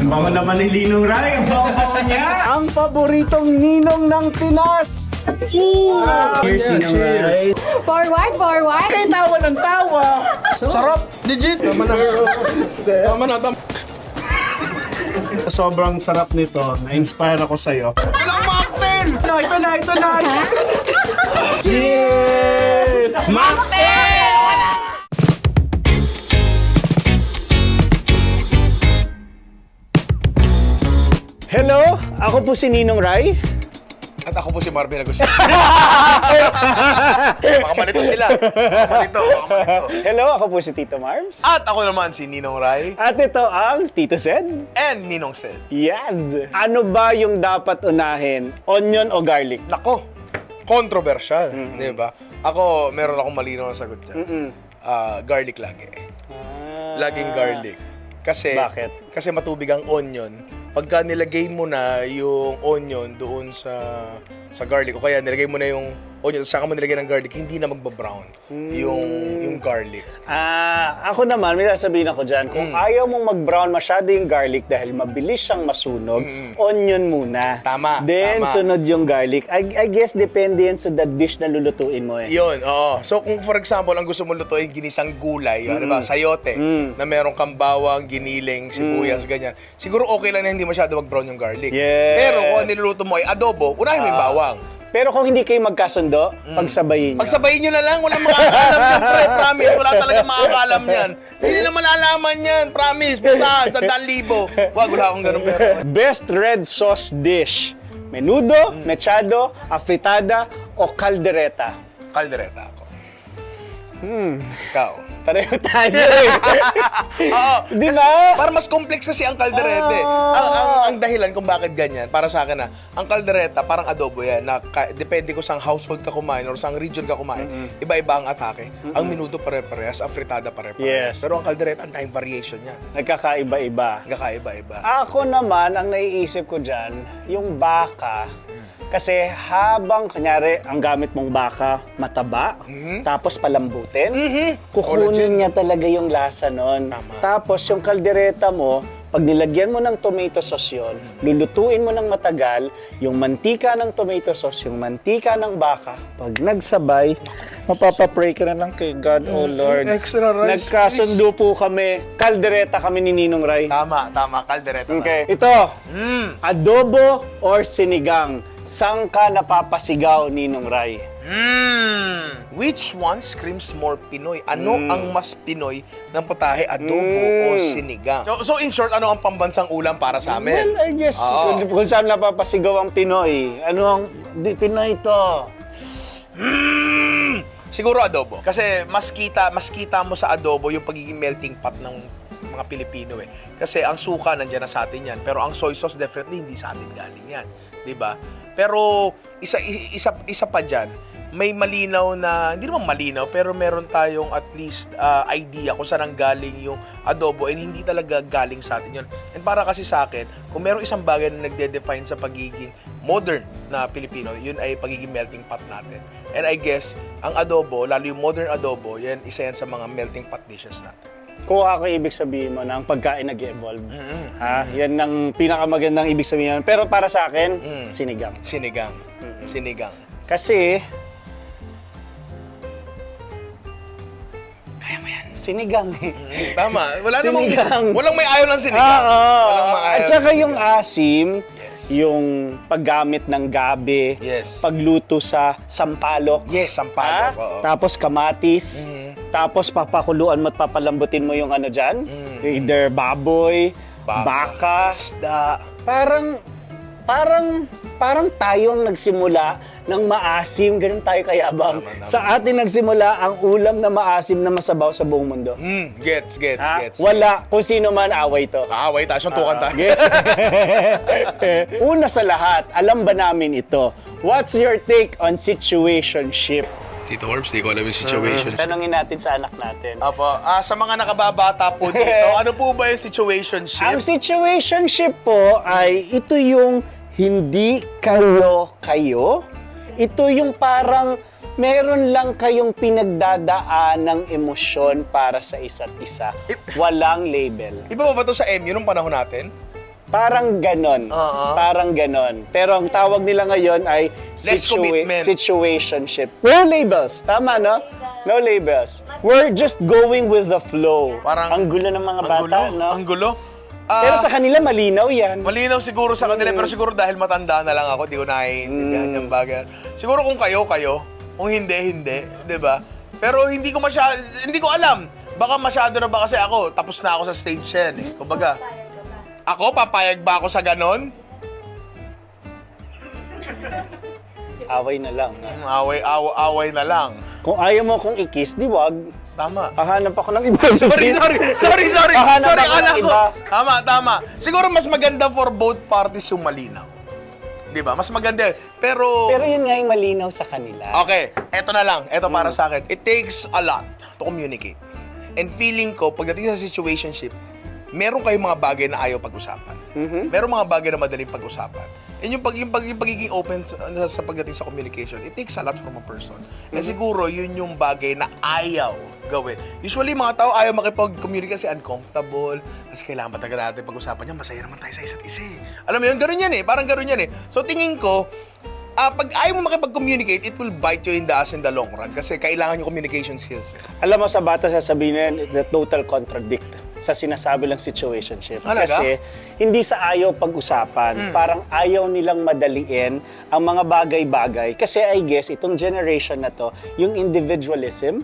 Ang bango naman ni Linong Ray. Ang bango niya. Ang paboritong ninong ng Pinas. Cheers, Ninong Ray. Forward, forward. Kay tawa ng tawa. Sarap! Legit! Tama na. Tama na, tama. Sobrang sarap nito. Na-inspire ako sa'yo. Ilang mountain! No, ito na, ito na. Cheers! Hello, ako po si Ninong Rai. At ako po si Marvin Agustin. Baka malito sila. Baka malito, baka malito. Hello, ako po si Tito Marbs. At ako naman si Ninong Rai At ito ang Tito Zed. and Ninong Sel. Yes! Ano ba yung dapat unahin? Onion o garlic? Nako, controversial, di ba? Ako, meron akong malinaw na sagot dyan. Mm. Ah, garlic lagi. Laging garlic. Kasi, Bakit? Kasi matubig ang onion. Pagka nilagay mo na yung onion doon sa sa garlic, o kaya nilagay mo na yung onion, saka mo nilagay ng garlic, hindi na magba-brown yung, yung garlic. Ah, ako naman, may sasabihin ako dyan, kung Mm. ayaw mong mag-brown masyado yung garlic dahil mabilis siyang masunog, onion muna. Mm. Tama, Then, tama. sunod yung garlic. I, I guess, depende yan sa the dish na lulutuin mo eh. Yun, oo. So kung for example, ang gusto mo lutuin ginisang gulay, ano ba, sayote, Mm. na merong kambawang, giniling, sibuyas, ganyan. Siguro okay lang na hindi masyado mag-brown yung garlic. Yes. Pero kung niluluto mo ay adobo, unahin mo yung Ah. bawang. Pero kung hindi kayo magkasundo, pagsabayin nyo. Mm. Pagsabayin nyo na lang, walang makakaalam yan, pre, promise. Wala talaga makakaalam yan. Hindi na malalaman yan, promise. Basta, sandaan libo. Wag, wala akong ganun pero. Best red sauce dish. Menudo, Mm. mechado, afritada, o caldereta. Kaldereta ako. Hmm, Ikaw. pareho tayo eh. Oo. Di ba? Para mas complex kasi ang kaldereta eh. Ah. Ang, ang, ang dahilan kung bakit ganyan, para sa akin na, ang kaldereta parang adobo yan, na ka- depende kung saan household ka kumain or saan region ka kumain, iba-iba ang atake. Ang minuto pare-parehas, ang fritada pare-parehas. Yes. Pero ang kaldereta, ang time variation niya. Nagkakaiba-iba. Kakaiba-iba. Ako naman, ang naiisip ko dyan, yung baka. Kasi habang, kanyari, ang gamit mong baka, mataba, Mhm. tapos palambutin, Mhm. Kukunin niya talaga yung lasa nun. Tama. Tapos yung kaldereta mo, pag nilagyan mo ng tomato sauce yun, lulutuin mo ng matagal, yung mantika ng tomato sauce, yung mantika ng baka, pag nagsabay, mapapapray ka na lang kay God, oh Lord. extra rice, Nagkasundo po kami, kaldereta kami ni Ninong Ray. Tama, tama. Kaldereta. Okay. Ito, Mm. adobo or sinigang? Saan ka napapasigaw, Ninong Ray? Mm. Which one screams more Pinoy? Ano ang mas Pinoy ng putahe, adobo Mm. o sinigang? So, so in short, ano ang pambansang ulam para sa amin? Well, I guess, Oo. kung, kung saan napapasigaw ang Pinoy. Ano ang, di, Pinoy to? Mm. Siguro adobo. Kasi mas kita, mas kita mo sa adobo yung pagiging melting pot ng mga Pilipino eh. Kasi ang suka nandiyan na sa atin yan, pero ang soy sauce definitely hindi sa atin galing yan, 'di ba? Pero isa isa isa pa diyan, may malinaw na, hindi naman malinaw, pero meron tayong at least ah, idea kung saan ang galing yung adobo and hindi talaga galing sa atin yun. And para kasi sa akin, kung merong isang bagay na nagde-define sa pagiging modern na Pilipino, yun ay pagiging melting pot natin. And I guess, ang adobo, lalo yung modern adobo, yan isa yan sa mga melting pot dishes natin. Kung ako ibig sabihin mo na ang pagkain nag-evolve. Ha? Yan ang pinakamagandang ibig sabihin. nun. Pero para sa akin, Mm. sinigang. Sinigang. Sinigang. Kasi, kaya mo yan, sinigang eh. Mm, Tama. Wala namang, Sinigang. walang may ayaw ng sinigang. Ah, oo. Walang may ayaw At saka yung asim, Yes. yung paggamit ng gabi, Yes. pagluto sa sampalok, Yes, sampalok. oo. tapos kamatis, Mhm. Tapos papakuluan mo at papalambutin mo yung ano dyan, Mm. either baboy, Baka. baka, Isda. parang parang parang tayo ang nagsimula ng maasim, ganun tayo kayabang. Tama. Sa atin nagsimula ang ulam na maasim na masabaw sa buong mundo. Mm, gets, gets, Ha? gets. Wala, kung sino man away to. Kaaway tayo, suntukan tayo. Una sa lahat, alam ba namin ito? What's your take on situationship? Tito Orbs, di ko alam yung situation. Tanungin natin sa anak natin. Apo, ah, sa mga nakababata po dito, ano po ba yung situationship? Ang situationship po ay ito yung hindi kayo kayo. Ito yung parang meron lang kayong pinagdadaan ng emosyon para sa isa't isa. Walang label. Iba ba ba to sa MU nung panahon natin? Parang ganon. Oo. Parang ganon. Pero ang tawag nila ngayon ay Less commitment. situationship. No labels. Tama, no? No labels. We're just going with the flow. Parang- ang gulo ng mga Ang bata, gulo, no? ang gulo. Ah, Pero sa kanila, malinaw yan. Malinaw siguro sa kanila, Mm. pero siguro dahil matanda na lang ako, di ko naiintindihan Mm. yung bagay. Siguro kung kayo, kayo. Kung hindi, hindi. Di ba? Pero hindi ko masyado, hindi ko alam. Baka masyado na ba kasi ako, tapos na ako sa stage yan eh. Kumbaga, ako, papayag ba ako sa ganon? Away na lang. no? Hmm, Away, away, away na lang. Kung ayaw mo kong i-kiss, di wag. Tama. Hahanap ako ng iba. Sorry, sorry, sorry, sorry. Hahanap sorry, ako ng anak ko. iba. Tama, tama. Siguro mas maganda for both parties yung malinaw. Di ba? Mas maganda. yun. Pero, Pero yun nga yung malinaw sa kanila. Okay, eto na lang. Eto Mm. para sa akin. It takes a lot to communicate. And feeling ko, pagdating sa situationship, meron kayong mga bagay na ayaw pag-usapan. Mhm. Meron mga bagay na madaling pag-usapan. And yung, pag, yung, pag, yung pagiging open sa, sa pagdating sa communication, it takes a lot from a person. And Mm-hmm. siguro, yun yung bagay na ayaw gawin. Usually, mga tao ayaw makipag-communicate kasi uncomfortable. Kasi kailangan matagal natin pag-usapan yan. Masaya naman tayo sa isa't isa eh. Alam mo yun, ganun yan eh. Parang ganun yan eh. So, tingin ko, ah pag ayaw mo makipag-communicate, it will bite you in the ass in the long run. Kasi kailangan yung communication skills. eh. Alam mo sa bata sasabihin na yan, the total contradict sa sinasabi lang situationship. Talaga? Kasi hindi sa ayaw pag-usapan, parang ayaw nilang madaliin ang mga bagay-bagay. Kasi I guess itong generation na to, yung individualism,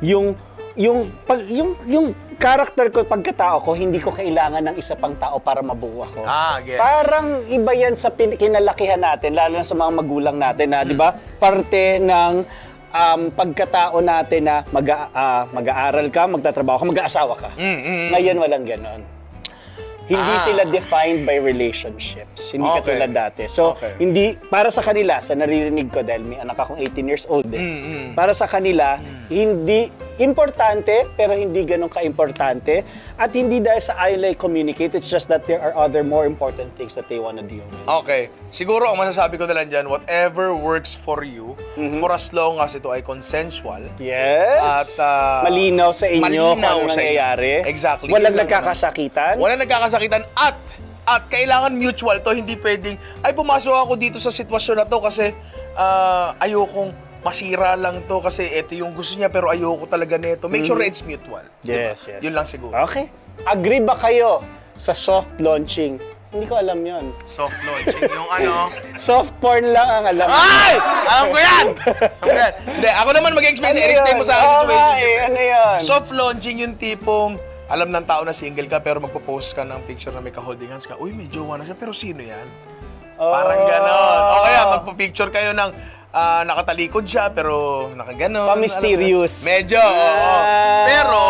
yung yung pag yung yung character ko pagkatao ko hindi ko kailangan ng isa pang tao para mabuo ako. Ah, yes. Parang iba yan sa pin- kinalakihan natin lalo na sa mga magulang natin na 'di ba? Parte ng um, pagkatao natin na mag ah, mag-aaral ka, magtatrabaho ka, mag-aasawa ka. Mm, mm, mm. Ngayon walang ganon. Hindi Ah. sila defined by relationships. Hindi Okay. katulad dati. So, Okay. hindi, para sa kanila, sa naririnig ko dahil may anak akong 18 years old eh. Mm, mm. Para sa kanila, hindi importante, pero hindi ganun ka-importante. At hindi dahil sa nila communicate, it's just that there are other more important things that they wanna deal with. Okay. Siguro, ang masasabi ko na lang dyan, whatever works for you, for as long as ito ay consensual, Yes. At, ah, malinaw sa inyo malinaw kung ano inyo. nangyayari. Exactly. Walang nagkakasakitan. Walang nagkakasakitan at at kailangan mutual to, hindi pwedeng, ay pumasok ako dito sa sitwasyon na to kasi ah, ayokong masira lang to kasi ito yung gusto niya pero ayoko talaga nito. Make sure it's mutual. Mm-hmm. Yes, Diba? yes. Yun lang siguro. Okay. Agree ba kayo sa soft launching? Hindi ko alam yon. Soft launching, yung ano. Soft porn lang ang alam. Ay! Alam ko yan! Alam ko yan. Hindi, ako naman mag-explain sa explain mo sa akin Oo nga eh, ano yun? Soft launching yung tipong alam ng tao na single ka pero magpo-post ka ng picture na may ka-holding hands ka. Uy, may jowa na siya pero sino yan? Parang Oh. ganon. O kaya magpo-picture kayo ng ah, nakatalikod siya pero nakaganon. Pa-mysterious. Alam mo? Medyo, oo. Ah. Pero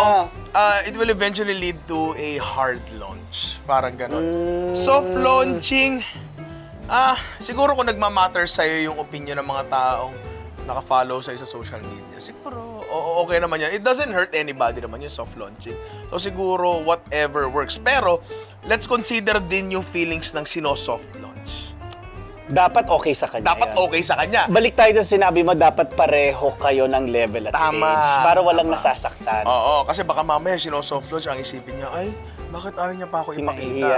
ah, it will eventually lead to a hard launch. Parang ganon. Mm. Soft launching, ah, siguro kung nagmamatter sa'yo yung opinion ng mga taong naka-follow sa'yo sa social media, siguro o- okay naman yan. It doesn't hurt anybody naman yung soft launching. So siguro whatever works. Pero let's consider din yung feelings ng sino-soft launch. Dapat okay sa kanya Dapat yan. okay sa kanya. Balik tayo sa sinabi mo, dapat pareho kayo ng level at Tama. stage para walang Tama. nasasaktan. Oo, kasi baka mamaya sino-soft launch, ang isipin niya, ay, bakit ayaw niya pa ako ipakita?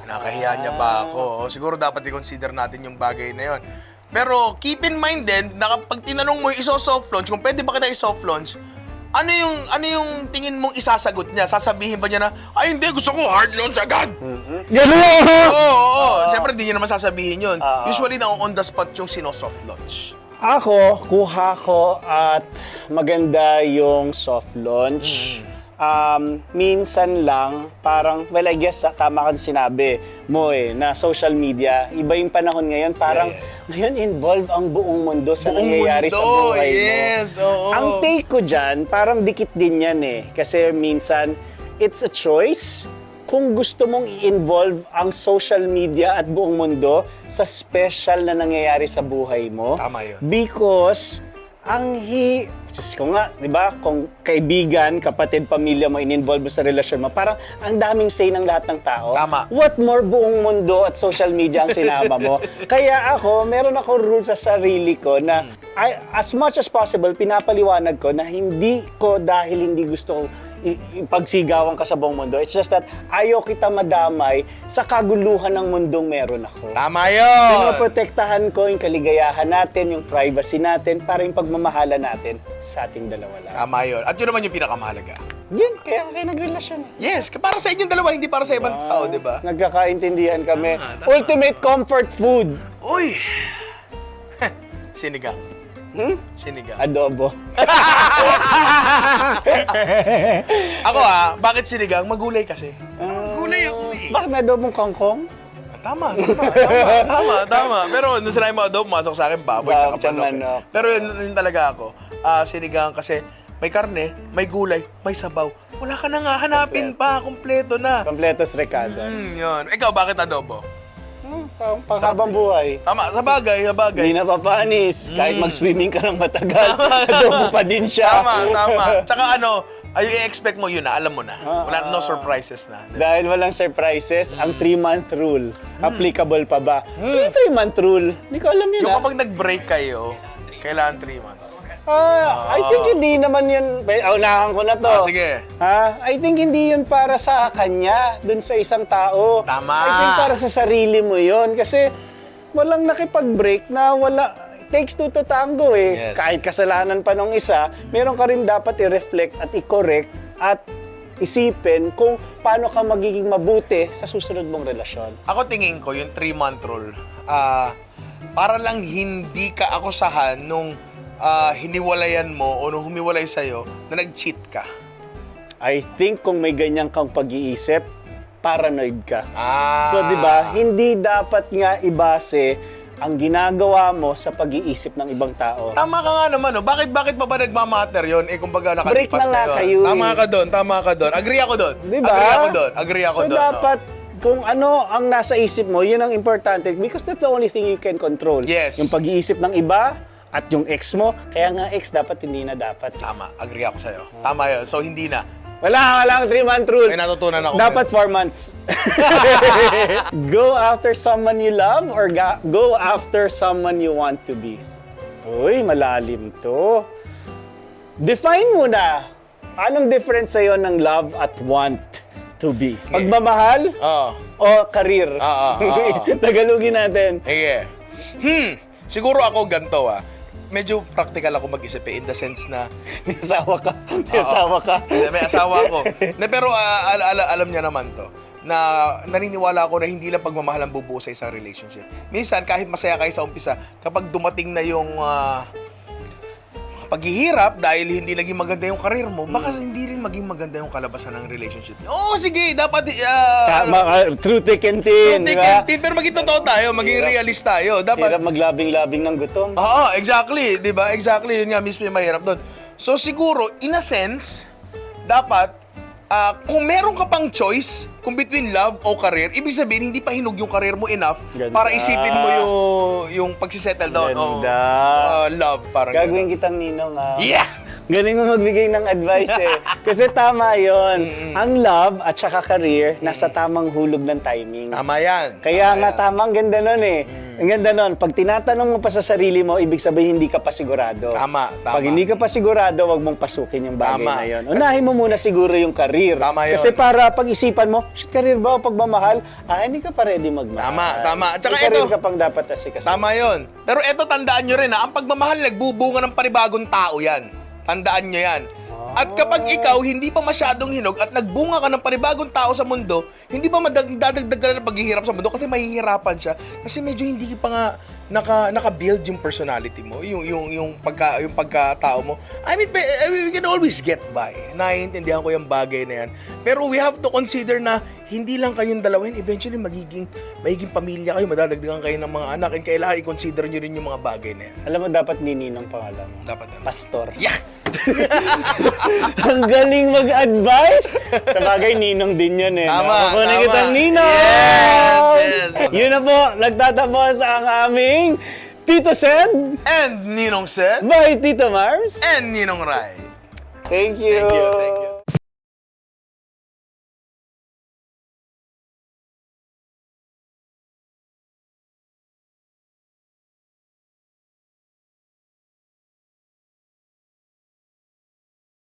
Kinakahiya niya ba ako? O, siguro dapat i-consider natin yung bagay na yon. Pero keep in mind din, na kapag tinanong mo yung iso-soft launch, kung pwede ba kita i-soft launch, ano yung ano yung tingin mong isasagot niya? Sasabihin ba niya na, ay hindi, gusto ko hard launch agad. Ganun! Oo, oo, oo. Siyempre, hindi niya naman sasabihin yun. Oo. Usually, na on the spot yung sino-soft launch. Ako, kuha ko at maganda yung soft launch. Um, minsan lang, parang, well, I guess, ah, tama ka sinabi mo eh, na social media, iba yung panahon ngayon, parang, Yeah, ngayon involve ang buong mundo sa Buong nangyayari sa mundo, buhay yes, mo. oo. Ang take ko dyan, parang dikit din yan eh. Kasi minsan, it's a choice kung gusto mong i-involve ang social media at buong mundo sa special na nangyayari sa buhay mo. Tama yun. Because, ang hi... Diyos ko nga, di ba? Kung kaibigan, kapatid, pamilya mo, in-involve mo sa relasyon mo, parang ang daming say ng lahat ng tao. Tama. What more buong mundo at social media ang sinama mo? Kaya ako, meron ako rules sa sarili ko na I- as much as possible, pinapaliwanag ko na hindi ko dahil hindi gusto ipagsigawan ka sa buong mundo. It's just that ayaw kita madamay sa kaguluhan ng mundong meron ako. Tama yun! Pinoprotektahan ko yung kaligayahan natin, yung privacy natin, para yung pagmamahala natin sa ating dalawa lang. Tama yun. At yun naman yung pinakamahalaga. Yun, kaya kayo nagrelasyon. eh. Yes, para sa inyong dalawa, hindi para sa ibang tao, di ba? Nagkakaintindihan kami. Tama, tama. Ultimate comfort food. Uy! Sinigang. Hmm? Sinigang. Adobo. Ako ah, bakit sinigang? Magulay kasi. Magulay ako eh. Bakit may adobong kangkong? Tama, tama, tama, tama, tama. Pero nung sinabi mo adobo, masok sa akin baboy tsaka tsaka manok. manok. eh. Pero yun, yun talaga ako. Ah, sinigang kasi may karne, may gulay, may sabaw. Wala ka na nga, hanapin pa, kumpleto na. Completos recados. Hmm, yun. Ikaw, bakit adobo? Hmm, pang panghabang buhay. Tama, sa bagay, sa bagay. Hindi napapanis. Kahit mag-swimming ka ng matagal, adobo pa din siya. Tama, tama. Tsaka ano, ay i-expect mo yun na, alam mo na. Wala no Ah. surprises na. Dahil walang surprises, ang 3-month rule, Hmm. applicable pa ba? Yung 3-month rule, hindi ko alam yun Yung ah. kapag nag-break kayo, kailangan 3 months. Ah, I think hindi naman yun, Be- unahan ko na to. Ah, sige. Ha? I think hindi yun para sa kanya, dun sa isang tao. Tama. I think para sa sarili mo yun. Kasi walang nakipag-break na wala, takes two to tango eh. Yes. Kahit kasalanan pa nung isa, meron ka rin dapat i-reflect at i-correct at isipin kung paano ka magiging mabuti sa susunod mong relasyon. Ako tingin ko, yung 3-month rule, ah, para lang hindi ka akusahan nung ah, hiniwalayan mo o nung humiwalay sa'yo na nag-cheat ka. I think kung may ganyan kang pag-iisip, paranoid ka. Ah. So, di ba, hindi dapat nga ibase ang ginagawa mo sa pag-iisip ng ibang tao. Tama ka nga naman, no? Bakit, bakit pa ba nagmamatter yun? Eh, kumbaga Break nakalipas na nga yun. kayo, Tama eh. ka doon, tama ka doon. Agree ako doon. Di ba? Agree ako doon, agree ako so, doon. no? dapat, kung ano ang nasa isip mo, yun ang importante because that's the only thing you can control. Yes. Yung pag-iisip ng iba at yung ex mo, kaya nga ex dapat hindi na dapat. Tama, agree ako sa'yo. Tama yun. So, hindi na. Wala, wala ang three-month rule. May natutunan ako. Dapat four months. go after someone you love or ga- go after someone you want to be? Uy, malalim to. Define mo na. Anong difference sa'yo ng love at want to be? Pagmamahal Oo. o career? Oo, oo, oo. Tagalogin natin. Sige. Hmm. Siguro ako ganito ah. Medyo practical ako mag-isip eh, in the sense na May asawa ka. May asawa ka. May may asawa ako. Na, pero ah, al- al- alam niya naman to na naniniwala ako na hindi lang pagmamahal ang bubuo sa isang relationship. Minsan, kahit masaya kayo sa umpisa, kapag dumating na yung ah, paghihirap dahil hindi naging maganda yung karir mo, baka hindi rin maging maganda yung kalabasan ng relationship niyo. Oo, sige, dapat... ah, Tama, ah, true thick and thin, di Thick and thin, pero maging totoo tayo, maging Hirap. realist tayo. Dapat, Hirap maglabing-labing ng gutom. Oo, exactly. 'Di ba? Exactly. Yun nga mismo yung mahirap doon. So siguro, in a sense, dapat, ah, kung meron ka pang choice kung between love o career, ibig sabihin, hindi pa hinog yung career mo enough Ganda. para isipin mo yung, yung pagsisettle down. o ah, love, parang Gagawin ganun. kitang ninong ah. Yeah! Galing mo magbigay ng advice eh. Kasi tama yon. Ang love at saka career, nasa tamang hulog ng timing. Tama yan. Kaya Tama nga yan. tama, ang ganda nun eh. Ang ganda nun, pag tinatanong mo pa sa sarili mo, ibig sabihin hindi ka pa sigurado. Tama, tama. Pag hindi ka pa sigurado, wag mong pasukin yung bagay Tama. na yun. Unahin mo muna siguro yung career. Tama yun. Kasi para pag-isipan mo, shit, career ba o pagmamahal? Ah, hindi ka pa ready magmahal. Tama, tama. At saka May career ito- ka pang dapat kasi. Tama yon. Pero eto, tandaan nyo rin ha, ang pagmamahal nagbubunga ng panibagong tao yan. Tandaan nyo yan. At kapag ikaw hindi pa masyadong hinog at nagbunga ka ng panibagong tao sa mundo, hindi pa madadagdag ka na ng paghihirap sa mundo kasi mahihirapan siya. Kasi medyo hindi pa nga naka naka-build yung personality mo, yung yung yung pagka yung pagkatao mo. I mean, I mean, we can always get by. Naiintindihan ko yung bagay na yan. Pero we have to consider na hindi lang kayong dalawa eventually magiging magiging pamilya kayo, madadagdagan kayo ng mga anak, and kailangan i-consider nyo rin yung mga bagay na yan. Alam mo, dapat nininong pangalan mo. Dapat yan. Pastor. Yeah! Ang galing mag-advise! Sa bagay, ninong din yun eh. Tama, Kukunin tama. kitang ninong! Yes, yes. Yun na po, nagtatapos ang aming Tito Sed And Ninong said, by Tito Mars. and Ninong Rai. Thank you. Thank you, thank you.